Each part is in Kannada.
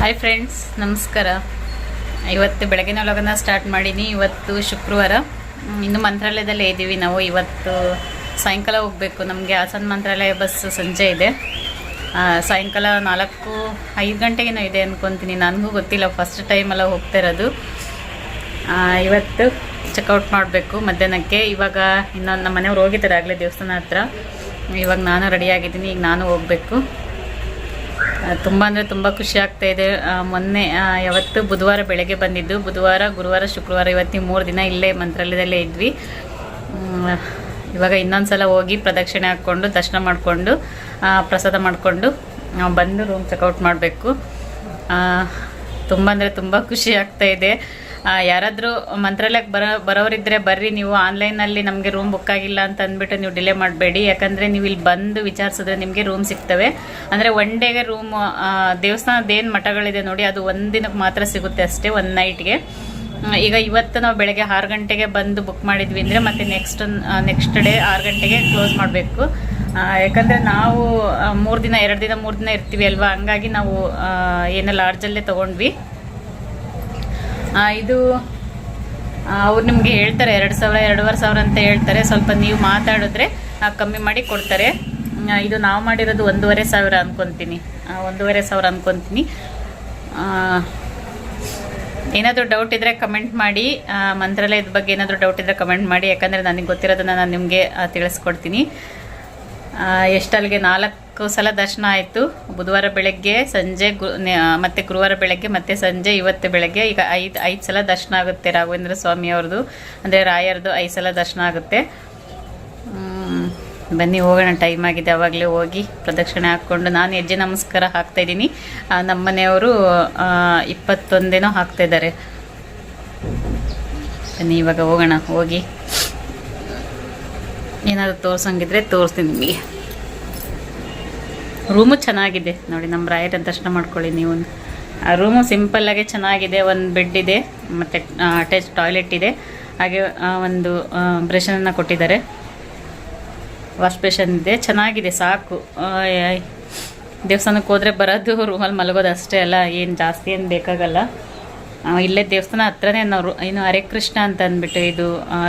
ಹಾಯ್ ಫ್ರೆಂಡ್ಸ್ ನಮಸ್ಕಾರ. ಇವತ್ತು ಬೆಳಗಿನ ಒಳಗನ ಸ್ಟಾರ್ಟ್ ಮಾಡೀನಿ. ಇವತ್ತು ಶುಕ್ರವಾರ. ಇನ್ನು ಮಂತ್ರಾಲಯದಲ್ಲೇ ಇದ್ದೀವಿ ನಾವು. ಇವತ್ತು ಸಾಯಂಕಾಲ ಹೋಗಬೇಕು. ನಮಗೆ ಹಾಸನ ಮಂತ್ರಾಲಯ ಬಸ್ ಸಂಜೆ ಇದೆ. ಸಾಯಂಕಾಲ ನಾಲ್ಕು, ಐದು ಗಂಟೆಗೇನೋ ಇದೆ ಅಂದ್ಕೊತೀನಿ ನನಗೂ ಗೊತ್ತಿಲ್ಲ. ಫಸ್ಟ್ ಟೈಮೆಲ್ಲ ಹೋಗ್ತಾ ಇರೋದು. ಇವತ್ತು ಚೆಕ್ಔಟ್ ಮಾಡಬೇಕು ಮಧ್ಯಾಹ್ನಕ್ಕೆ. ಇವಾಗ ಇನ್ನೊಂದು ನಮ್ಮ ಮನೆಯವ್ರು ಹೋಗಿದ್ದಾರೆ ಆಗಲೇ ದೇವಸ್ಥಾನ ಹತ್ರ. ಇವಾಗ ನಾನು ರೆಡಿಯಾಗಿದ್ದೀನಿ ಈಗ ನಾನು ಹೋಗಬೇಕು. ತುಂಬ ಅಂದರೆ ತುಂಬ ಖುಷಿ ಆಗ್ತಾ ಇದೆ. ಮೊನ್ನೆ ಯಾವತ್ತು ಬುಧವಾರ ಬೆಳಗ್ಗೆ ಬಂದಿದ್ದು. ಬುಧವಾರ ಗುರುವಾರ ಶುಕ್ರವಾರ ಇವತ್ತಿನ ಮೂರು ದಿನ ಇಲ್ಲೇ ಮಂತ್ರಾಲಯದಲ್ಲೇ ಇದ್ವಿ. ಇವಾಗ ಇನ್ನೊಂದು ಸಲ ಹೋಗಿ ಪ್ರದಕ್ಷಿಣೆ ಹಾಕ್ಕೊಂಡು ದರ್ಶನ ಮಾಡಿಕೊಂಡು ಪ್ರಸಾದ ಮಾಡಿಕೊಂಡು ಬಂದು ರೂಮ್ ಚೆಕ್ಔಟ್ ಮಾಡಬೇಕು. ತುಂಬ ಅಂದರೆ ತುಂಬ ಖುಷಿ ಆಗ್ತಾ ಇದೆ. ಆ, ಯಾರಾದರೂ ಮಂತ್ರಾಲಯಕ್ಕೆ ಬರೋ ಬರೋರಿದ್ದರೆ ಬರ್ರಿ, ನೀವು ಆನ್ಲೈನಲ್ಲಿ ನಮಗೆ ರೂಮ್ ಬುಕ್ ಆಗಿಲ್ಲ ಅಂತ ಅಂದ್ಬಿಟ್ಟು ನೀವು ಡಿಲೇ ಮಾಡಬೇಡಿ. ಯಾಕಂದರೆ ನೀವು ಇಲ್ಲಿ ಬಂದು ವಿಚಾರಿಸಿದ್ರೆ ನಿಮಗೆ ರೂಮ್ ಸಿಗ್ತವೆ. ಅಂದರೆ ಒನ್ ಡೇಗೆ ರೂಮ್ ದೇವಸ್ಥಾನದ ಏನು ಮಠಗಳಿದೆ ನೋಡಿ, ಅದು ಒಂದಿನಕ್ಕೆ ಮಾತ್ರ ಸಿಗುತ್ತೆ ಅಷ್ಟೇ ಒನ್ ನೈಟ್ಗೆ ಈಗ ಇವತ್ತು ನಾವು ಬೆಳಗ್ಗೆ ಆರು ಗಂಟೆಗೆ ಬಂದು ಬುಕ್ ಮಾಡಿದ್ವಿ ಅಂದರೆ ಮತ್ತೆ ನೆಕ್ಸ್ಟ್ ನೆಕ್ಸ್ಟ್ ಡೇ ಆರು ಗಂಟೆಗೆ ಕ್ಲೋಸ್ ಮಾಡಬೇಕು. ಯಾಕಂದರೆ ನಾವು ಮೂರು ದಿನ, ಎರಡು ದಿನ, ಮೂರು ದಿನ ಇರ್ತೀವಿ ಅಲ್ವಾ? ಹಂಗಾಗಿ ನಾವು ಏನೋ ಲಾಡ್ಜಲ್ಲೇ ತೊಗೊಂಡ್ವಿ. ಇದು ಅವ್ರು ನಿಮಗೆ ಹೇಳ್ತಾರೆ, ಎರಡು ಸಾವಿರ, ಎರಡೂವರೆ ಸಾವಿರ ಅಂತ ಹೇಳ್ತಾರೆ. ಸ್ವಲ್ಪ ನೀವು ಮಾತಾಡಿದ್ರೆ ಕಮ್ಮಿ ಮಾಡಿ ಕೊಡ್ತಾರೆ. ಇದು ನಾವು ಮಾಡಿರೋದು ಒಂದೂವರೆ ಸಾವಿರ ಅಂದ್ಕೊತೀನಿ ಒಂದೂವರೆ ಸಾವಿರ ಅಂದ್ಕೊತೀನಿ ಏನಾದರೂ ಡೌಟ್ ಇದ್ದರೆ ಕಮೆಂಟ್ ಮಾಡಿ. ಮಂತ್ರಾಲಯದ ಬಗ್ಗೆ ಏನಾದರೂ ಡೌಟ್ ಇದ್ದರೆ ಕಮೆಂಟ್ ಮಾಡಿ. ಯಾಕಂದರೆ ನನಗೆ ಗೊತ್ತಿರೋದನ್ನು ನಾನು ನಿಮಗೆ ತಿಳಿಸ್ಕೊಡ್ತೀನಿ. ಎಷ್ಟಲ್ಲಿಗೆ ನಾಲ್ಕು ಸಲ ದರ್ಶನ ಆಯಿತು. ಬುಧವಾರ ಬೆಳಗ್ಗೆ, ಸಂಜೆ ಗು ಮತ್ತೆ ಗುರುವಾರ ಬೆಳಗ್ಗೆ, ಮತ್ತೆ ಸಂಜೆ ಇವತ್ತು ಬೆಳಗ್ಗೆ, ಈಗ ಐದು ಐದು ಸಲ ದರ್ಶನ ಆಗುತ್ತೆ ರಾಘವೇಂದ್ರ ಸ್ವಾಮಿ ಅವ್ರದ್ದು. ಅಂದರೆ ರಾಯರದು ಐದು ಸಲ ದರ್ಶನ ಆಗುತ್ತೆ. ಬನ್ನಿ, ಹೋಗೋಣ ಟೈಮ್ ಆಗಿದೆ, ಅವಾಗಲೇ ಹೋಗಿ ಪ್ರದಕ್ಷಿಣೆ ಹಾಕ್ಕೊಂಡು. ನಾನು ಹೆಜ್ಜೆ ನಮಸ್ಕಾರ ಹಾಕ್ತಾ ಇದ್ದೀನಿ. ನಮ್ಮ ಮನೆಯವರು ಇಪ್ಪತ್ತೊಂದೇನೋ ಹಾಕ್ತಾ ಇದ್ದಾರೆ. ಬನ್ನಿ, ಇವಾಗ ಹೋಗೋಣ, ಹೋಗಿ. ಏನಾದರೂ ತೋರ್ಸಂಗಿದ್ರೆ ತೋರಿಸ್ತೀನಿ ನಿಮಗೆ. ರೂಮು ಚೆನ್ನಾಗಿದೆ. ನೋಡಿ ನಮ್ಮ ರಾಯರ ದರ್ಶನ ಮಾಡ್ಕೊಳ್ಳಿ ನೀವು. ಆ ರೂಮು ಸಿಂಪಲ್ಲಾಗೆ ಚೆನ್ನಾಗಿದೆ. ಒಂದು ಬೆಡ್ ಇದೆ, ಮತ್ತು ಅಟ್ಯಾಚ್ ಟಾಯ್ಲೆಟ್ ಇದೆ. ಹಾಗೆ ಒಂದು ಬ್ರಷನನ್ನು ಕೊಟ್ಟಿದ್ದಾರೆ. ವಾಶ್ ಬೇಷನ್ ಇದೆ. ಚೆನ್ನಾಗಿದೆ, ಸಾಕು. ದೇವಸ್ಥಾನಕ್ಕೆ ಹೋದರೆ ಬರೋದು ರೂಮಲ್ಲಿ ಮಲಗೋದು ಅಷ್ಟೇ ಅಲ್ಲ. ಏನು ಜಾಸ್ತಿ ಏನು ಬೇಕಾಗಲ್ಲ. ಇಲ್ಲೇ ದೇವಸ್ಥಾನ ಹತ್ರನೇ ನಾವು ಏನು ಹರೇ ಕೃಷ್ಣ ಅಂತ ಅಂದ್ಬಿಟ್ಟು ಇದು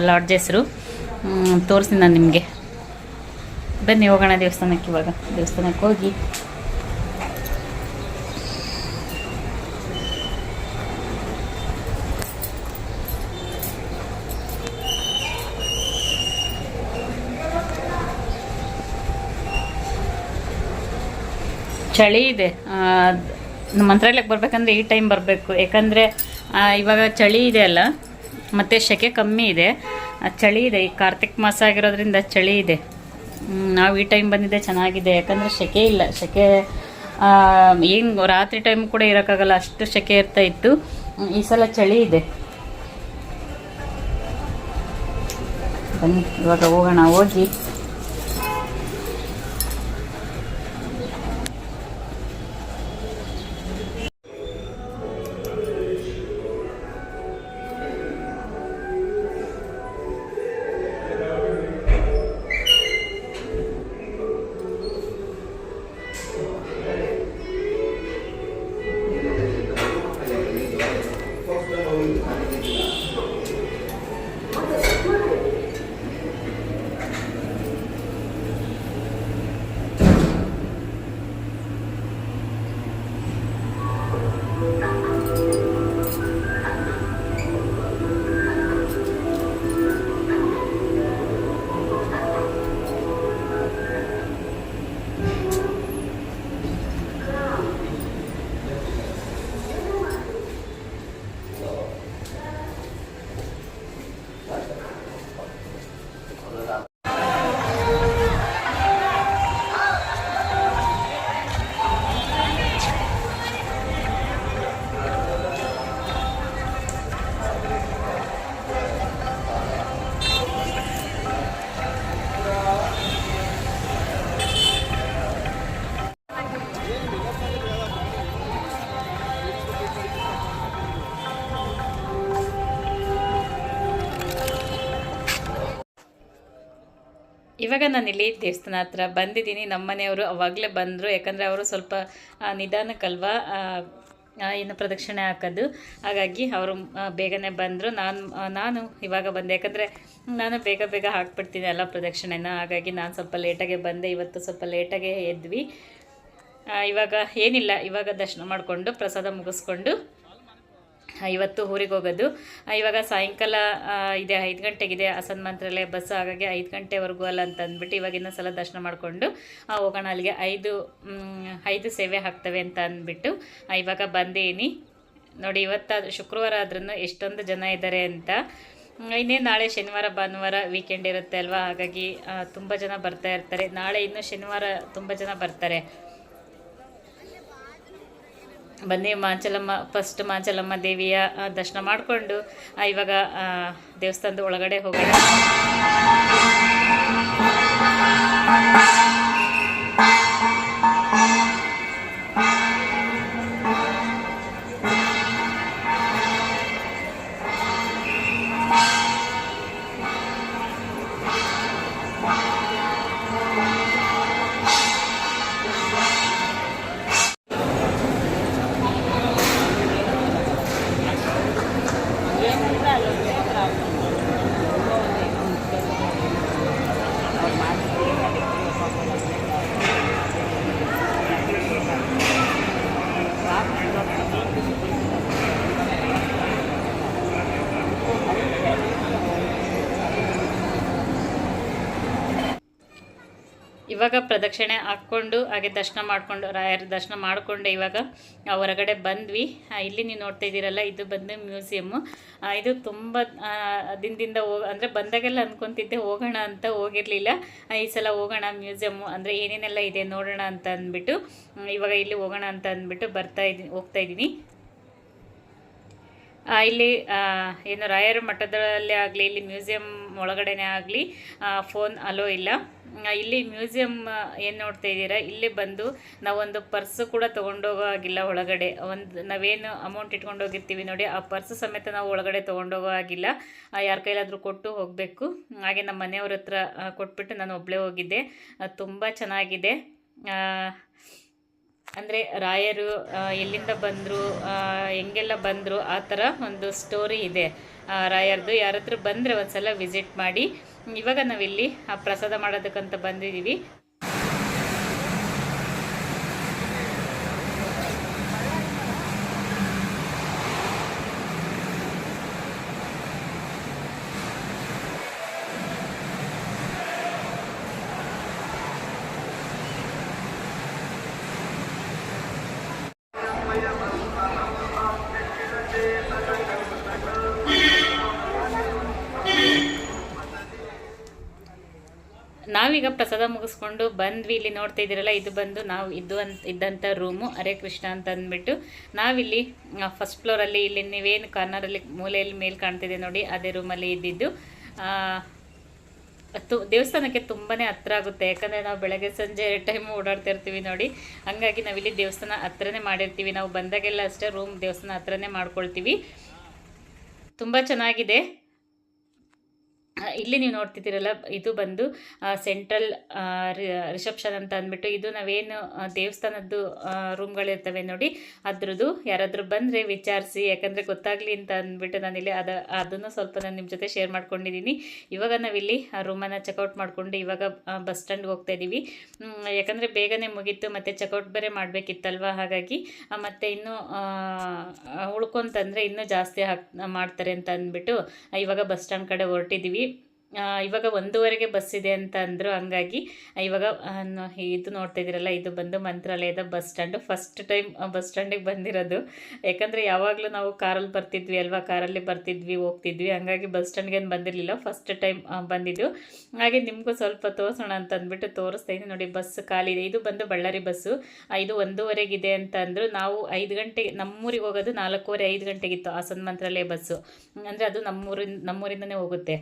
ಲಾಡ್ಜ್ ಹೆಸರು ತೋರಿಸ್ತೀನಿ ನಾನು ನಿಮಗೆ. ಬನ್ನಿ ಹೋಗೋಣ ದೇವಸ್ಥಾನಕ್ಕೆ ಇವಾಗ. ದೇವಸ್ಥಾನಕ್ಕೆ ಹೋಗಿ. ಚಳಿ ಇದೆ. ನಮ್ಮ ಮಂತ್ರಾಲಯಕ್ಕೆ ಬರಬೇಕಂದ್ರೆ ಈ ಟೈಮ್ ಬರಬೇಕು. ಯಾಕಂದರೆ ಇವಾಗ ಚಳಿ ಇದೆ ಅಲ್ಲ. ಮತ್ತು ಸೆಕೆ ಕಮ್ಮಿ ಇದೆ. ಚಳಿ ಇದೆ. ಈ ಕಾರ್ತಿಕ್ ಮಾಸ ಆಗಿರೋದ್ರಿಂದ ಚಳಿ ಇದೆ. ನಾವು ಈ ಟೈಮ್ ಬಂದಿದ್ದೆ ಚೆನ್ನಾಗಿದೆ. ಯಾಕಂದರೆ ಸೆಕೆ ಇಲ್ಲ. ಸೆಕೆ ಏನು ರಾತ್ರಿ ಟೈಮ್ ಕೂಡ ಇರೋಕ್ಕಾಗಲ್ಲ. ಅಷ್ಟು ಸೆಕೆ ಇರ್ತಾ ಇತ್ತು. ಈ ಸಲ ಚಳಿ ಇದೆ. ಬನ್ನಿ, ಇವಾಗ ಹೋಗೋಣ. ಹೋಗಿ. ಇವಾಗ ಇಲ್ಲಿ ದೇವಸ್ಥಾನ ಹತ್ರ ಬಂದಿದ್ದೀನಿ. ನಮ್ಮ ಮನೆಯವರು ಅವಾಗಲೇ ಬಂದರು. ಯಾಕಂದರೆ ಅವರು ಸ್ವಲ್ಪ ನಿಧಾನಕ್ಕಲ್ವ ಏನು ಪ್ರದಕ್ಷಿಣೆ ಹಾಕೋದು. ಹಾಗಾಗಿ ಅವರು ಬೇಗನೆ ಬಂದರು. ನಾನು ನಾನು ಇವಾಗ ಬಂದೆ. ಯಾಕಂದರೆ ನಾನು ಬೇಗ ಬೇಗ ಹಾಕ್ಬಿಡ್ತೀನಿ ಎಲ್ಲ ಪ್ರದಕ್ಷಿಣೆನ. ಹಾಗಾಗಿ ನಾನು ಸ್ವಲ್ಪ ಲೇಟಾಗೆ ಬಂದೆ. ಇವತ್ತು ಸ್ವಲ್ಪ ಲೇಟಾಗೆ ಎದ್ವಿ. ಇವಾಗ ಏನಿಲ್ಲ. ಇವಾಗ ದರ್ಶನ ಮಾಡಿಕೊಂಡು ಪ್ರಸಾದ ಮುಗಿಸ್ಕೊಂಡು ಇವತ್ತು ಊರಿಗೆ ಹೋಗೋದು. ಇವಾಗ ಸಾಯಂಕಾಲ ಇದೆ, ಐದು ಗಂಟೆಗಿದೆ. ಹಸನ್ ಮಂತ್ರಾಲಯ ಬಸ್ ಹಾಗಾಗಿ ಐದು ಗಂಟೆವರೆಗೂ ಅಲ್ಲ ಅಂತ ಅಂದ್ಬಿಟ್ಟು ಇವಾಗ ಇನ್ನೊಂದು ಸಲ ದರ್ಶನ ಮಾಡಿಕೊಂಡು ಹೋಗೋಣ. ಅಲ್ಲಿಗೆ ಐದು ಐದು ಸೇವೆ ಹಾಕ್ತವೆ ಅಂತ ಅಂದ್ಬಿಟ್ಟು ಇವಾಗ ಬಂದೇನಿ. ನೋಡಿ, ಇವತ್ತಾದ, ಶುಕ್ರವಾರ ಆದ್ರೂ ಎಷ್ಟೊಂದು ಜನ ಇದ್ದಾರೆ ಅಂತ. ಇನ್ನೇ ನಾಳೆ ಶನಿವಾರ, ಭಾನುವಾರ ವೀಕೆಂಡ್ ಇರುತ್ತೆ ಅಲ್ವಾ? ಹಾಗಾಗಿ ತುಂಬ ಜನ ಬರ್ತಾ ಇರ್ತಾರೆ. ನಾಳೆ ಇನ್ನೂ ಶನಿವಾರ ತುಂಬ ಜನ ಬರ್ತಾರೆ. ಬನ್ನಿ ಮಾಂಚಲಮ್ಮ ಫಸ್ಟ್ ಮಾಂಚಲಮ್ಮ ದೇವಿಯ ದರ್ಶನ ಮಾಡಿಕೊಂಡು ಇವಾಗ ದೇವಸ್ಥಾನದ ಒಳಗಡೆ ಹೋಗೋಣ. ಇವಾಗ ಪ್ರದಕ್ಷಿಣೆ ಹಾಕ್ಕೊಂಡು, ಹಾಗೆ ದರ್ಶನ ಮಾಡಿಕೊಂಡು, ರಾಯರ ದರ್ಶನ ಮಾಡಿಕೊಂಡೆ ಇವಾಗ ಹೊರಗಡೆ ಬಂದ್ವಿ. ಇಲ್ಲಿ ನೀವು ನೋಡ್ತಾ ಇದ್ದೀರಲ್ಲ, ಇದು ಬಂದು ಮ್ಯೂಸಿಯಮ್ಮು. ಇದು ತುಂಬ ದಿನದಿಂದ ಹೋಗ ಅಂದರೆ ಬಂದಾಗೆಲ್ಲ ಅಂದ್ಕೊತಿದ್ದೆ ಹೋಗೋಣ ಅಂತ ಹೋಗಿರಲಿಲ್ಲ. ಈ ಸಲ ಹೋಗೋಣ ಮ್ಯೂಸಿಯಮ್ಮು, ಅಂದರೆ ಏನೇನೆಲ್ಲ ಇದೆ ನೋಡೋಣ ಅಂತ ಅಂದ್ಬಿಟ್ಟು ಇವಾಗ ಇಲ್ಲಿ ಹೋಗೋಣ ಅಂತ ಅಂದ್ಬಿಟ್ಟು ಬರ್ತಾ ಇದ್ದೀನಿ ಹೋಗ್ತಾ ಇದ್ದೀನಿ. ಇಲ್ಲಿ ಏನು ರಾಯರ ಮಠದಲ್ಲಿ ಆಗಲಿ, ಇಲ್ಲಿ ಮ್ಯೂಸಿಯಂ ಒಳಗಡೆನೇ ಆಗಲಿ ಫೋನ್ ಅಲೋ ಇಲ್ಲ. ಇಲ್ಲಿ ಮ್ಯೂಸಿಯಂ ಏನು ನೋಡ್ತಾ ಇದ್ದೀರಾ? ಇಲ್ಲಿ ಬಂದು ನಾವೊಂದು ಪರ್ಸು ಕೂಡ ತೊಗೊಂಡೋಗೋ ಆಗಿಲ್ಲ ಒಳಗಡೆ. ಒಂದು, ನಾವೇನು ಅಮೌಂಟ್ ಇಟ್ಕೊಂಡು ಹೋಗಿರ್ತೀವಿ ನೋಡಿ, ಆ ಪರ್ಸು ಸಮೇತ ನಾವು ಒಳಗಡೆ ತೊಗೊಂಡೋಗೋ ಆಗಿಲ್ಲ ಯಾರ ಕೈಲಾದರೂ ಕೊಟ್ಟು ಹೋಗಬೇಕು. ಹಾಗೆ ನಮ್ಮ ಮನೆಯವ್ರ ಹತ್ರ ಕೊಟ್ಬಿಟ್ಟು ನಾನು ಒಬ್ಬಳೇ ಹೋಗಿದ್ದೆ. ತುಂಬ ಚೆನ್ನಾಗಿದೆ. ಅಂದರೆ ರಾಯರು ಎಲ್ಲಿಂದ ಬಂದರು ಹೆಂಗೆಲ್ಲ ಬಂದರು, ಆ ಥರ ಒಂದು ಸ್ಟೋರಿ ಇದೆ. ರಾಯರ್ದು. ಯಾರತ್ರ ಬಂದರೆ ಒಂದ್ಸಲ ವಿಸಿಟ್ ಮಾಡಿ. ಇವಾಗ ನಾವಿಲ್ಲಿ ಆ ಪ್ರಸಾದ ಮಾಡೋದಕ್ಕಂತ ಬಂದಿದ್ದೀವಿ. ನಾವೀಗ ಪ್ರಸಾದ ಮುಗಿಸ್ಕೊಂಡು ಬಂದ್ವಿ, ಇಲ್ಲಿ ನೋಡ್ತಾ ಇದ್ದೀರಲ್ಲ, ಇದು ಬಂದು ನಾವು ಇದ್ದು ಅಂತ ಇದ್ದಂಥ ರೂಮು ಅರೆ ಕೃಷ್ಣ ಅಂತ ಅಂದ್ಬಿಟ್ಟು ನಾವಿಲ್ಲಿ ಫಸ್ಟ್ ಫ್ಲೋರಲ್ಲಿ ಇಲ್ಲಿ ನೀವೇನು ಕಾರ್ನರಲ್ಲಿ ಮೂಲೆಯಲ್ಲಿ ಮೇಲೆ ಕಾಣ್ತಿದೆ ನೋಡಿ, ಅದೇ ರೂಮಲ್ಲಿ ಇದ್ದಿದ್ದು. ತು, ದೇವಸ್ಥಾನಕ್ಕೆ ತುಂಬಾ ಹತ್ರ ಆಗುತ್ತೆ, ಯಾಕಂದರೆ ನಾವು ಬೆಳಗ್ಗೆ ಸಂಜೆ ಟೈಮು ಓಡಾಡ್ತಾ ಇರ್ತೀವಿ ನೋಡಿ. ಹಂಗಾಗಿ ನಾವಿಲ್ಲಿ ದೇವಸ್ಥಾನ ಹತ್ರನೇ ಮಾಡಿರ್ತೀವಿ, ನಾವು ಬಂದಾಗೆಲ್ಲ ಅಷ್ಟೇ ರೂಮ್ ದೇವಸ್ಥಾನ ಹತ್ರನೇ ಮಾಡ್ಕೊಳ್ತೀವಿ. ತುಂಬ ಚೆನ್ನಾಗಿದೆ. ಇಲ್ಲಿ ನೀವು ನೋಡ್ತಿದ್ದೀರಲ್ಲ, ಇದು ಬಂದು ಸೆಂಟ್ರಲ್ ರಿಸೆಪ್ಷನ್ ಅಂತ ಅಂದ್ಬಿಟ್ಟು ಇದು ನಾವೇನು ದೇವಸ್ಥಾನದ್ದು ರೂಮ್ಗಳಿರ್ತವೆ ನೋಡಿ, ಅದ್ರದ್ದು ಯಾರಾದರೂ ಬಂದರೆ ವಿಚಾರಿಸಿ, ಯಾಕಂದರೆ ಗೊತ್ತಾಗಲಿ ಅಂತ ಅಂದ್ಬಿಟ್ಟು ನಾನಿಲ್ಲಿ ಅದ, ಅದನ್ನು ಸ್ವಲ್ಪ ನಾನು ನಿಮ್ಮ ಜೊತೆ ಶೇರ್ ಮಾಡ್ಕೊಂಡಿದ್ದೀನಿ. ಇವಾಗ ನಾವಿಲ್ಲಿ ಆ ರೂಮನ್ನು ಚೆಕ್ಔಟ್ ಮಾಡಿಕೊಂಡು ಇವಾಗ ಬಸ್ ಸ್ಟ್ಯಾಂಡ್ಗೆ ಹೋಗ್ತಾ ಇದ್ದೀವಿ ಯಾಕಂದರೆ ಬೇಗನೆ ಮುಗೀತು, ಮತ್ತು ಚೆಕ್ಔಟ್ ಬೇರೆ ಮಾಡಬೇಕಿತ್ತಲ್ವ? ಹಾಗಾಗಿ ಮತ್ತು ಇನ್ನೂ ಉಳ್ಕೊಂತಂದರೆ ಇನ್ನೂ ಜಾಸ್ತಿ ಹಾಕ್, ಮಾಡ್ತಾರೆ ಅಂತ ಅಂದ್ಬಿಟ್ಟು ಇವಾಗ ಬಸ್ ಸ್ಟ್ಯಾಂಡ್ ಕಡೆ ಹೊರಟಿದ್ದೀವಿ ಇವಾಗ ಒಂದೂವರೆಗೆ ಬಸ್ ಇದೆ ಅಂತ ಅಂದರು ಹಂಗಾಗಿ ಇವಾಗ ಇದು ನೋಡ್ತಾ ಇದ್ದೀರಲ್ಲ ಇದು ಬಂದು ಮಂತ್ರಾಲಯದ bus stand. First time bus ಸ್ಟ್ಯಾಂಡಿಗೆ ಬಂದಿರೋದು. ಯಾಕಂದರೆ ಯಾವಾಗಲೂ ನಾವು ಕಾರಲ್ಲಿ ಬರ್ತಿದ್ವಿ ಅಲ್ವಾ, ಕಾರಲ್ಲಿ ಬರ್ತಿದ್ವಿ, ಹೋಗ್ತಿದ್ವಿ, ಹಂಗಾಗಿ ಬಸ್ ಸ್ಟ್ಯಾಂಡ್ಗೆ ಏನು ಬಂದಿರಲಿಲ್ಲ. ಫಸ್ಟ್ ಟೈಮ್ ಬಂದಿದ್ದು. ಹಾಗೆ ನಿಮಗೂ ಸ್ವಲ್ಪ ತೋರಿಸೋಣ ಅಂತ ಅಂದ್ಬಿಟ್ಟು ತೋರಿಸ್ತಾ ನೋಡಿ, ಬಸ್ ಖಾಲಿ ಇದೆ. ಇದು ಬಂದು ಬಳ್ಳಾರಿ ಬಸ್ಸು. ಇದು ಒಂದೂವರೆಗಿದೆ ಅಂತ ಅಂದರು, ನಾವು ಐದು ಗಂಟೆಗೆ ನಮ್ಮೂರಿಗೆ ಹೋಗೋದು ನಾಲ್ಕೂವರೆ, ಐದು ಗಂಟೆಗಿತ್ತು ಹಾಸನ ಮಂತ್ರಾಲಯ ಬಸ್ಸು. ಅಂದರೆ ಅದು ನಮ್ಮೂರಿನ, ನಮ್ಮೂರಿಂದನೇ ಹೋಗುತ್ತೆ.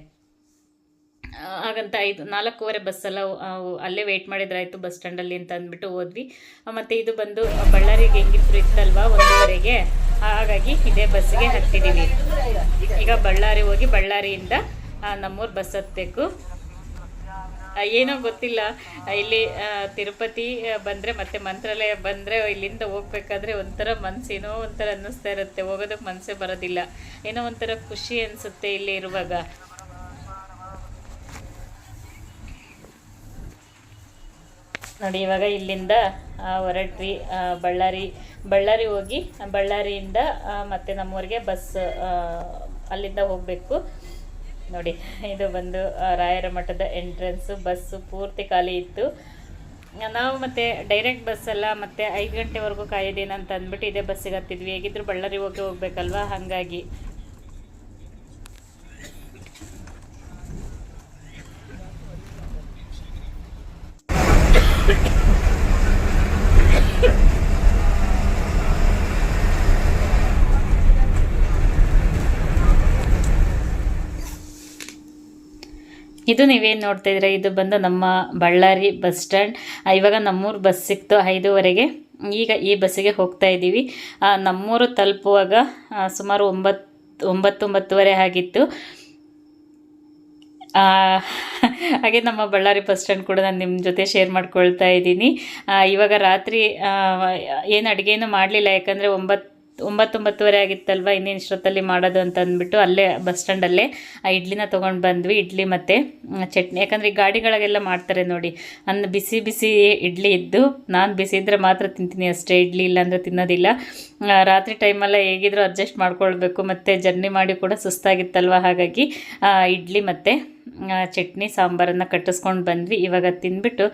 ಹಾಗಂತ ಐದು, ನಾಲ್ಕೂವರೆ ಬಸ್ಸೆಲ್ಲ ಅಲ್ಲೇ ವೆಯ್ಟ್ ಮಾಡಿದ್ರಾಯ್ತು ಬಸ್ ಸ್ಟ್ಯಾಂಡಲ್ಲಿ ಅಂತ ಅಂದ್ಬಿಟ್ಟು ಹೋದ್ವಿ. ಮತ್ತು ಇದು ಬಂದು ಬಳ್ಳಾರಿಗೆ ಹೆಂಗಿದ್ರು ಇತ್ತಲ್ವಾ ಒಂದೂವರೆಗೆ? ಹಾಗಾಗಿ ಇದೇ ಬಸ್ಸಿಗೆ ಹತ್ತಿದ್ದೀವಿ ಈಗ ಬಳ್ಳಾರಿ ಹೋಗಿ ಬಳ್ಳಾರಿಯಿಂದ ನಮ್ಮೂರು ಬಸ್ ಹತ್ತಬೇಕು. ಏನೋ ಗೊತ್ತಿಲ್ಲ. ಇಲ್ಲಿ ತಿರುಪತಿ ಬಂದರೆ ಮತ್ತು ಮಂತ್ರಾಲಯ ಬಂದರೆ ಇಲ್ಲಿಂದ ಹೋಗ್ಬೇಕಾದ್ರೆ ಒಂಥರ ಮನ್ಸು ಏನೋ ಒಂಥರ ಅನ್ನಿಸ್ತಾ ಇರುತ್ತೆ. ಹೋಗೋದಕ್ಕೆ ಮನಸ್ಸೇ ಬರೋದಿಲ್ಲ. ಏನೋ ಒಂಥರ ಖುಷಿ ಅನಿಸುತ್ತೆ ಇಲ್ಲಿ ಇರುವಾಗ. ನೋಡಿ, ಇವಾಗ ಇಲ್ಲಿಂದ ಹೊರಟ್ವಿ ಬಳ್ಳಾರಿ. ಬಳ್ಳಾರಿ ಹೋಗಿ, ಬಳ್ಳಾರಿಯಿಂದ ಮತ್ತೆ ನಮ್ಮೂರಿಗೆ ಬಸ್ ಅಲ್ಲಿಂದ ಹೋಗಬೇಕು. ನೋಡಿ, ಇದು ಬಂದು ರಾಯರ ಮಠದ ಎಂಟ್ರೆನ್ಸು, ಬಸ್ಸು ಪೂರ್ತಿ ಖಾಲಿ ಇತ್ತು. ನಾವು ಮತ್ತೆ ಡೈರೆಕ್ಟ್ ಬಸ್ ಅಲ್ಲ, ಮತ್ತೆ ಐದು ಗಂಟೆವರೆಗೂ ಕಾಯೋದೇನಂತ ಅಂದ್ಬಿಟ್ಟು ಇದೇ ಬಸ್ಸಿಗೆ ಹತ್ತಿದ್ವಿ. ಹೇಗಿದ್ರು ಬಳ್ಳಾರಿ ಹೋಗಿ ಹೋಗ್ಬೇಕಲ್ವಾ? ಹಾಗಾಗಿ. ಇದು ನೀವೇನು ನೋಡ್ತಾ ಇದ್ದೀರಾ? ಇದು ಬಂದು ನಮ್ಮ ಬಳ್ಳಾರಿ ಬಸ್ ಸ್ಟ್ಯಾಂಡ್. ಇವಾಗ ನಮ್ಮೂರು ಬಸ್ ಸಿಕ್ತು ಐದೂವರೆಗೆ. ಈಗ ಈ ಬಸ್ಸಿಗೆ ಹೋಗ್ತಾ ಇದ್ದೀವಿ. ನಮ್ಮೂರು ತಲುಪುವಾಗ ಸುಮಾರು ಒಂಬತ್ತು ಒಂಬತ್ತೊಂಬತ್ತುವರೆ ಆಗಿತ್ತು. ಹಾಗೆ ನಮ್ಮ ಬಳ್ಳಾರಿ ಬಸ್ ಸ್ಟ್ಯಾಂಡ್ ಕೂಡ ನಾನು ನಿಮ್ಮ ಜೊತೆ ಶೇರ್ ಮಾಡ್ಕೊಳ್ತಾ ಇದ್ದೀನಿ. ಇವಾಗ ರಾತ್ರಿ ಏನು ಅಡುಗೆನೂ ಮಾಡಲಿಲ್ಲ. ಯಾಕಂದರೆ ಒಂಬತ್ತು ಒಂಬತ್ತೊಂಬತ್ತುವರೆ ಆಗಿತ್ತಲ್ವ ಇನ್ನೇನು ಇಷ್ಟೊತ್ತಲ್ಲಿ ಮಾಡೋದು ಅಂತ ಅಂದ್ಬಿಟ್ಟು ಅಲ್ಲೇ ಬಸ್ ಸ್ಟ್ಯಾಂಡಲ್ಲೇ ಆ ಇಡ್ಲಿನ ತೊಗೊಂಡು ಬಂದ್ವಿ, ಇಡ್ಲಿ ಮತ್ತು ಚಟ್ನಿ. ಯಾಕಂದರೆ ಈ ಗಾಡಿಗಳಿಗೆಲ್ಲ ಮಾಡ್ತಾರೆ ನೋಡಿ. ಅಂದ್ ಬಿಸಿ ಬಿಸಿ ಇಡ್ಲಿ ಇದ್ದು ನಾನು ಬಿಸಿ ಇದ್ದರೆ ಮಾತ್ರ ತಿಂತೀನಿ ಅಷ್ಟೇ, ಇಡ್ಲಿ ಇಲ್ಲಾಂದರೆ ತಿನ್ನೋದಿಲ್ಲ. ರಾತ್ರಿ ಟೈಮೆಲ್ಲ ಹೇಗಿದ್ರು ಅಡ್ಜಸ್ಟ್ ಮಾಡ್ಕೊಳ್ಬೇಕು. ಮತ್ತು ಜರ್ನಿ ಮಾಡಿ ಕೂಡ ಸುಸ್ತಾಗಿತ್ತಲ್ವ? ಹಾಗಾಗಿ ಇಡ್ಲಿ ಮತ್ತು ಚಟ್ನಿ, ಸಾಂಬಾರನ್ನು ಕಟ್ಟಿಸ್ಕೊಂಡು ಬಂದ್ವಿ. ಇವಾಗ ತಿಂದ್ಬಿಟ್ಟು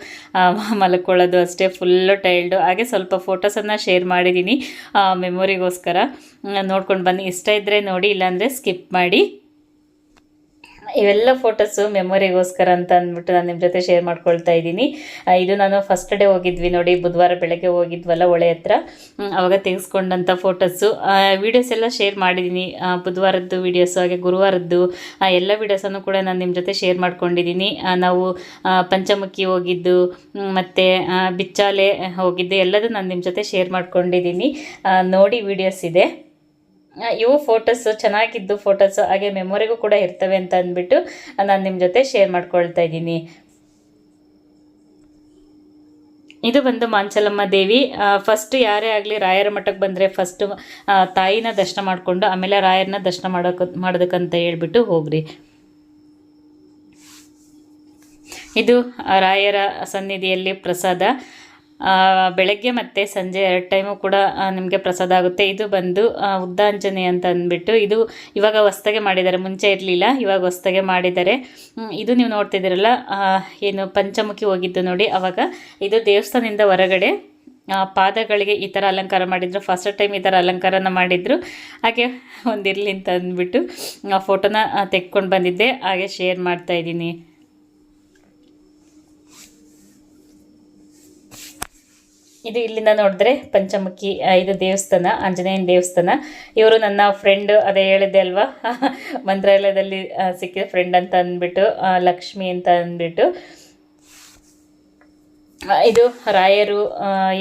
ಮಲ್ಕೊಳ್ಳೋದು ಅಷ್ಟೇ. ಫುಲ್ಲು ಟೈಲ್ಡು ಹಾಗೆ ಸ್ವಲ್ಪ ಫೋಟೋಸನ್ನು ಶೇರ್ ಮಾಡಿದ್ದೀನಿ ಮೆಮೊರಿಗೋಸ್ಕರ ನೋಡ್ಕೊಂಡು ಬನ್ನಿ. ಇಷ್ಟ ಇದ್ದರೆ ನೋಡಿ, ಇಲ್ಲಾಂದರೆ ಸ್ಕಿಪ್ ಮಾಡಿ. ಇವೆಲ್ಲ ಫೋಟೋಸು ಮೆಮೊರಿಗೋಸ್ಕರ ಅಂತ ಅಂದ್ಬಿಟ್ಟು ನಾನು ನಿಮ್ಮ ಜೊತೆ ಶೇರ್ ಮಾಡ್ಕೊಳ್ತಾ ಇದ್ದೀನಿ. ಇದು ನಾನು ಫಸ್ಟ್ ಡೇ ಹೋಗಿದ್ವಿ ನೋಡಿ, ಬುಧವಾರ ಬೆಳಗ್ಗೆ ಹೋಗಿದ್ವಲ್ಲ ಒಳೆ ಹತ್ರ. ಅವಾಗ ತೆಗೆಸ್ಕೊಂಡಂಥ ಫೋಟೋಸು ವೀಡಿಯೋಸ್ ಎಲ್ಲ ಶೇರ್ ಮಾಡಿದ್ದೀನಿ. ಬುಧವಾರದ್ದು ವೀಡಿಯೋಸು ಹಾಗೆ ಗುರುವಾರದ್ದು ಎಲ್ಲ ವೀಡಿಯೋಸನ್ನು ಕೂಡ ನಾನು ನಿಮ್ಮ ಜೊತೆ ಶೇರ್ ಮಾಡ್ಕೊಂಡಿದ್ದೀನಿ. ನಾವು ಪಂಚಮುಖಿ ಹೋಗಿದ್ದು ಮತ್ತು ಬಿಚ್ಚಾಲೆ ಹೋಗಿದ್ದು ಎಲ್ಲದೂ ನಾನು ನಿಮ್ಮ ಜೊತೆ ಶೇರ್ ಮಾಡ್ಕೊಂಡಿದ್ದೀನಿ. ನೋಡಿ ವೀಡಿಯೋಸ್ ಇದೆ. ಇವು ಫೋಟೋಸು ಚೆನ್ನಾಗಿದ್ದು ಫೋಟೋಸು ಹಾಗೆ ಮೆಮೊರಿಗೂ ಕೂಡ ಇರ್ತವೆ ಅಂತ ಅಂದ್ಬಿಟ್ಟು ನಾನು ನಿಮ್ಮ ಜೊತೆ ಶೇರ್ ಮಾಡ್ಕೊಳ್ತಾ ಇದ್ದೀನಿ. ಇದು ಬಂದು ಮಾಂಚಲಮ್ಮ ದೇವಿ. ಫಸ್ಟ್ ಯಾರೇ ಆಗಲಿ ರಾಯರ ಮಠಕ್ಕೆ ಬಂದರೆ ಫಸ್ಟು ತಾಯಿನ ದರ್ಶನ ಮಾಡಿಕೊಂಡು ಆಮೇಲೆ ರಾಯರನ್ನ ದರ್ಶನ ಮಾಡೋಕೆ, ಮಾಡೋದಕ್ಕಂತ ಹೇಳ್ಬಿಟ್ಟು ಹೋಗ್ರಿ. ಇದು ರಾಯರ ಸನ್ನಿಧಿಯಲ್ಲಿ ಪ್ರಸಾದ. ಬೆಳಗ್ಗೆ ಮತ್ತು ಸಂಜೆ ಎರಡು ಟೈಮು ಕೂಡ ನಿಮಗೆ ಪ್ರಸಾದ ಆಗುತ್ತೆ. ಇದು ಬಂದು ಉದ್ದಾಂಜನೆ ಅಂತ ಅಂದ್ಬಿಟ್ಟು ಇದು ಇವಾಗ ಹೊಸ್ತಾಗೆ ಮಾಡಿದ್ದಾರೆ. ಮುಂಚೆ ಇರಲಿಲ್ಲ, ಇವಾಗ ಹೊಸ್ತಾಗೆ ಮಾಡಿದ್ದಾರೆ. ಇದು ನೀವು ನೋಡ್ತಿದ್ದೀರಲ್ಲ ಏನು ಪಂಚಮುಖಿ ಹೋಗಿದ್ದು ನೋಡಿ. ಆವಾಗ ಇದು ದೇವಸ್ಥಾನದಿಂದ ಹೊರಗಡೆ ಪಾದಗಳಿಗೆ ಈ ಥರ ಅಲಂಕಾರ ಮಾಡಿದ್ರು. ಫಸ್ಟ್ ಟೈಮ್ ಈ ಥರ ಅಲಂಕಾರನ ಮಾಡಿದ್ರು. ಹಾಗೆ ಒಂದಿರಲಿ ಅಂತ ಅಂದ್ಬಿಟ್ಟು ಫೋಟೋನ ತೆಕ್ಕೊಂಡು ಬಂದಿದ್ದೆ. ಹಾಗೆ ಶೇರ್ ಮಾಡ್ತಾ ಇದು ಇಲ್ಲಿಂದ ನೋಡಿದ್ರೆ ಪಂಚಮುಖಿ ಇದು ದೇವಸ್ಥಾನ, ಆಂಜನೇಯನ ದೇವಸ್ಥಾನ. ಇವರು ನನ್ನ ಫ್ರೆಂಡ್ ಅದೇ ಹೇಳಿದ್ದೆ ಅಲ್ವಾ? ಮಂತ್ರಾಲಯದಲ್ಲಿ ಸಿಕ್ಕಿದ ಫ್ರೆಂಡ್ ಅಂತ ಅಂದ್ಬಿಟ್ಟು ಲಕ್ಷ್ಮಿ ಅಂತ ಅಂದ್ಬಿಟ್ಟು. ಇದು ರಾಯರು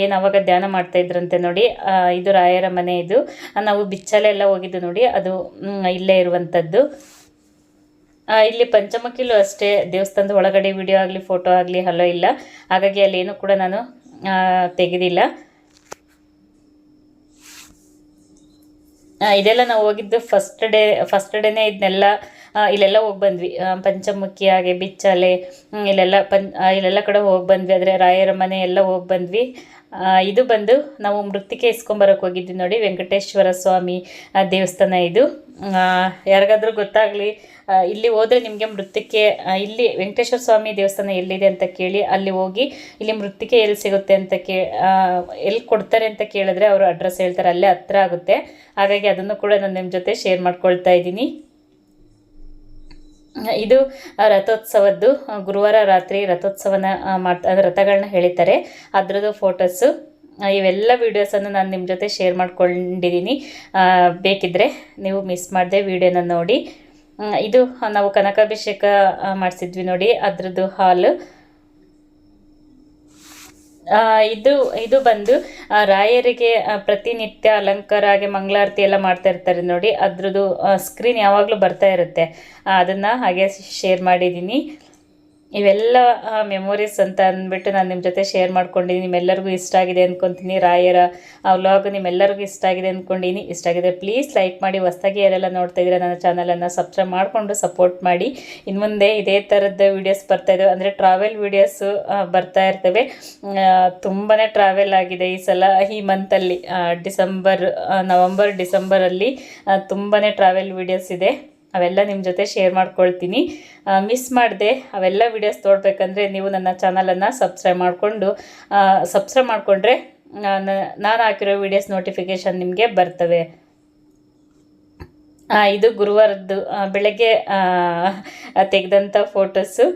ಏನು ಅವಾಗ ಧ್ಯಾನ ಮಾಡ್ತಾ ಇದ್ರಂತೆ ನೋಡಿ ಇದು ರಾಯರ ಮನೆ ಇದು. ನಾವು ಬಿಚ್ಚಲೆ ಎಲ್ಲ ಹೋಗಿದ್ದು ನೋಡಿ, ಅದು ಇಲ್ಲೇ ಇರುವಂಥದ್ದು ಇಲ್ಲಿ ಪಂಚಮಕ್ಕಿಲೂ ಅಷ್ಟೇ, ದೇವಸ್ಥಾನದ ಒಳಗಡೆ ವಿಡಿಯೋ ಆಗಲಿ ಫೋಟೋ ಆಗಲಿ, ಹಲೋ ಇಲ್ಲ. ಹಾಗಾಗಿ ಅಲ್ಲಿ ಏನು ಕೂಡ ನಾನು ತೆಗೆದಿಲ್ಲ. ಇದೆಲ್ಲ ನಾವು ಹೋಗಿದ್ದು ಫಸ್ಟ್ ಡೇ ಫಸ್ಟ್ ಡೇನೇ ಇದನ್ನೆಲ್ಲ ಇಲ್ಲೆಲ್ಲ ಹೋಗಿ ಬಂದ್ವಿ. ಪಂಚಮುಖಿ ಹಾಗೆ ಬಿಚ್ಚಾಲೆ ಇಲ್ಲೆಲ್ಲ ಪಂ ಇಲ್ಲೆಲ್ಲ ಕಡೆ ಹೋಗಿ ಬಂದ್ವಿ. ಆದರೆ ರಾಯರ ಮನೆ ಎಲ್ಲ ಹೋಗಿ ಬಂದ್ವಿ. ಇದು ಬಂದು ನಾವು ಮೃತ್ತಿಕೆ ಇಸ್ಕೊಂಬರಕ್ಕೆ ಹೋಗಿದ್ವಿ ನೋಡಿ. ವೆಂಕಟೇಶ್ವರ ಸ್ವಾಮಿ ದೇವಸ್ಥಾನ ಇದು. ಯಾರಿಗಾದ್ರೂ ಗೊತ್ತಾಗಲಿ ಇಲ್ಲಿ ಹೋದರೆ ನಿಮಗೆ ಮೃತ್ತಿಕೆ ಇಲ್ಲಿ ವೆಂಕಟೇಶ್ವರ ಸ್ವಾಮಿ ದೇವಸ್ಥಾನ ಎಲ್ಲಿದೆ ಅಂತ ಕೇಳಿ ಅಲ್ಲಿ ಹೋಗಿ ಇಲ್ಲಿ ಮೃತ್ತಿಕೆ ಎಲ್ಲಿ ಸಿಗುತ್ತೆ ಅಂತ ಕೇ ಎಲ್ಲಿ ಕೊಡ್ತಾರೆ ಅಂತ ಕೇಳಿದ್ರೆ ಅವರು ಅಡ್ರೆಸ್ ಹೇಳ್ತಾರೆ, ಅಲ್ಲೇ ಹತ್ರ ಆಗುತ್ತೆ. ಹಾಗಾಗಿ ಅದನ್ನು ಕೂಡ ನಾನು ನಿಮ್ಮ ಜೊತೆ ಶೇರ್ ಮಾಡ್ಕೊಳ್ತಾ ಇದ್ದೀನಿ. ಇದು ರಥೋತ್ಸವದ್ದು ಗುರುವಾರ ರಾತ್ರಿ ರಥೋತ್ಸವನ ಮಾಡ್ತಾ ರಥಗಳನ್ನ ಹೇಳಿತಾರೆ ಅದರದ್ದು ಫೋಟೋಸು ಇವೆಲ್ಲ ವೀಡಿಯೋಸನ್ನು ನಾನು ನಿಮ್ಮ ಜೊತೆ ಶೇರ್ ಮಾಡ್ಕೊಂಡಿದ್ದೀನಿ. ಬೇಕಿದ್ರೆ ನೀವು ಮಿಸ್ ಮಾಡದೆ ವೀಡಿಯೋನ ನೋಡಿ. ಇದು ನಾವು ಕನಕಾಭಿಷೇಕ ಮಾಡಿಸಿದ್ವಿ ನೋಡಿ, ಅದ್ರದ್ದು ಹಾಲು. ಇದು ಇದು ಬಂದು ರಾಯರಿಗೆ ಪ್ರತಿನಿತ್ಯ ಅಲಂಕಾರ ಹಾಗೆ ಮಂಗಳಾರತಿ ಎಲ್ಲ ಮಾಡ್ತಾ ಇರ್ತಾರೆ ನೋಡಿ, ಅದ್ರದ್ದು ಸ್ಕ್ರೀನ್ ಯಾವಾಗಲೂ ಬರ್ತಾ ಇರುತ್ತೆ. ಅದನ್ನು ಹಾಗೆ ಶೇರ್ ಮಾಡಿದ್ದೀನಿ. ಇವೆಲ್ಲ ಮೆಮೊರೀಸ್ ಅಂತ ಅಂದ್ಬಿಟ್ಟು ನಾನು ನಿಮ್ಮ ಜೊತೆ ಶೇರ್ ಮಾಡ್ಕೊಂಡಿದ್ದೀನಿ ನಿಮ್ಮೆಲ್ಲರಿಗೂ ಇಷ್ಟ ಆಗಿದೆ ಅಂದ್ಕೊತೀನಿ ರಾಯರ ವ್ಲಾಗ್ ನಿಮ್ಮೆಲ್ಲರಿಗೂ ಇಷ್ಟ ಆಗಿದೆ ಅಂದ್ಕೊಂಡಿನಿ ಇಷ್ಟ ಆಗಿದೆ ಪ್ಲೀಸ್ ಲೈಕ್ ಮಾಡಿ. ಹೊಸ್ದಾಗಿ ಯಾರೆಲ್ಲ ನೋಡ್ತಾ ಇದ್ದೀರಾ, ನನ್ನ ಚಾನಲನ್ನು ಸಬ್ಸ್ಕ್ರೈಬ್ ಮಾಡಿಕೊಂಡು ಸಪೋರ್ಟ್ ಮಾಡಿ. ಇನ್ನು ಮುಂದೆ ಇದೇ ಥರದ ವೀಡಿಯೋಸ್ ಬರ್ತಾ ಇದ್ದಾವೆ ಅಂದರೆ ಟ್ರಾವೆಲ್ ವೀಡಿಯೋಸು ಬರ್ತಾ ಇರ್ತವೆ. ತುಂಬಾ ಟ್ರಾವೆಲ್ ಆಗಿದೆ ಈ ಸಲ, ಈ ಮಂತಲ್ಲಿ ಡಿಸೆಂಬರ್ ನವಂಬರ್ ಡಿಸೆಂಬರಲ್ಲಿ ತುಂಬಾ ಟ್ರಾವೆಲ್ ವೀಡಿಯೋಸ್ ಇದೆ. ಅವೆಲ್ಲ ನಿಮ್ಮ ಜೊತೆ ಶೇರ್ ಮಾಡ್ಕೊಳ್ತೀನಿ. ಮಿಸ್ ಮಾಡಿದೆ ಅವೆಲ್ಲ ವೀಡಿಯೋಸ್ ನೋಡಬೇಕಂದ್ರೆ ನೀವು ನನ್ನ ಚಾನಲನ್ನು ಸಬ್ಸ್ಕ್ರೈಬ್ ಮಾಡಿಕೊಂಡು ಸಬ್ಸ್ಕ್ರೈಬ್ ಮಾಡಿಕೊಂಡ್ರೆ ನಾನು ಹಾಕಿರೋ ವೀಡಿಯೋಸ್ ನೋಟಿಫಿಕೇಷನ್ ನಿಮಗೆ ಬರ್ತವೆ. ಇದು ಗುರುವಾರದ್ದು ಬೆಳಗ್ಗೆ ತೆಗೆದಂಥ ಫೋಟೋಸು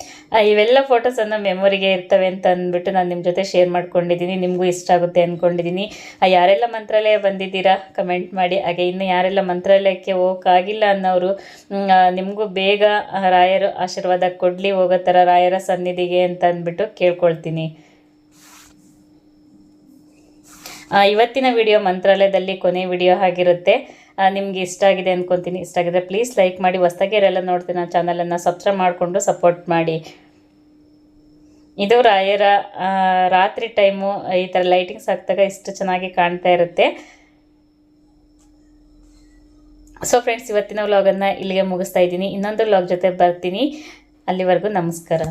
ಆ, ಇವೆಲ್ಲ ಫೋಟೋಸನ್ನು ಮೆಮೊರಿಗೆ ಇರ್ತವೆ ಅಂತ ಅಂದ್ಬಿಟ್ಟು ನಾನು ನಿಮ್ಮ ಜೊತೆ ಶೇರ್ ಮಾಡ್ಕೊಂಡಿದ್ದೀನಿ ನಿಮಗೂ ಇಷ್ಟ ಆಗುತ್ತೆ ಅಂದ್ಕೊಂಡಿದ್ದೀನಿ ಯಾರೆಲ್ಲ ಮಂತ್ರಾಲಯ ಬಂದಿದ್ದೀರಾ? ಕಮೆಂಟ್ ಮಾಡಿ. ಹಾಗೆ ಇನ್ನು ಯಾರೆಲ್ಲ ಮಂತ್ರಾಲಯಕ್ಕೆ ಹೋಗೋಕ್ಕಾಗಿಲ್ಲ ಅನ್ನೋರು ನಿಮಗೂ ಬೇಗ ರಾಯರ ಆಶೀರ್ವಾದ ಕೊಡಲಿ, ಹೋಗೋ ಥರ ರಾಯರ ಸನ್ನಿಧಿಗೆ ಅಂತ ಅಂದ್ಬಿಟ್ಟು ಕೇಳ್ಕೊಳ್ತೀನಿ. ಇವತ್ತಿನ ವಿಡಿಯೋ ಮಂತ್ರಾಲಯದಲ್ಲಿ ಕೊನೆ ವಿಡಿಯೋ ಆಗಿರುತ್ತೆ. ನಿಮಗೆ ಇಷ್ಟ ಆಗಿದೆ ಅಂದ್ಕೊತೀನಿ ಇಷ್ಟ ಆಗಿದ್ರೆ ಪ್ಲೀಸ್ ಲೈಕ್ ಮಾಡಿ. ಹೊಸ್ದಾಗಿ ಯಾರೆಲ್ಲ ನೋಡ್ತೀನಿ ನನ್ನ ಚಾನಲನ್ನು ಸಬ್ಸ್ಕ್ರೈಬ್ ಮಾಡಿಕೊಂಡು ಸಪೋರ್ಟ್ ಮಾಡಿ. ಇದು ರಾಯರ ರಾತ್ರಿ ಟೈಮು ಈ ಥರ ಲೈಟಿಂಗ್ಸ್ ಹಾಕಿದಾಗ ಇಷ್ಟು ಚೆನ್ನಾಗಿ ಕಾಣ್ತಾ ಇರುತ್ತೆ. ಸೊ ಫ್ರೆಂಡ್ಸ್ ಇವತ್ತಿನ ವ್ಲಾಗನ್ನು ಇಲ್ಲಿಗೆ ಮುಗಿಸ್ತಾ ಇದ್ದೀನಿ. ಇನ್ನೊಂದು ವ್ಲಾಗ್ ಜೊತೆ ಬರ್ತೀನಿ. ಅಲ್ಲಿವರೆಗೂ ನಮಸ್ಕಾರ.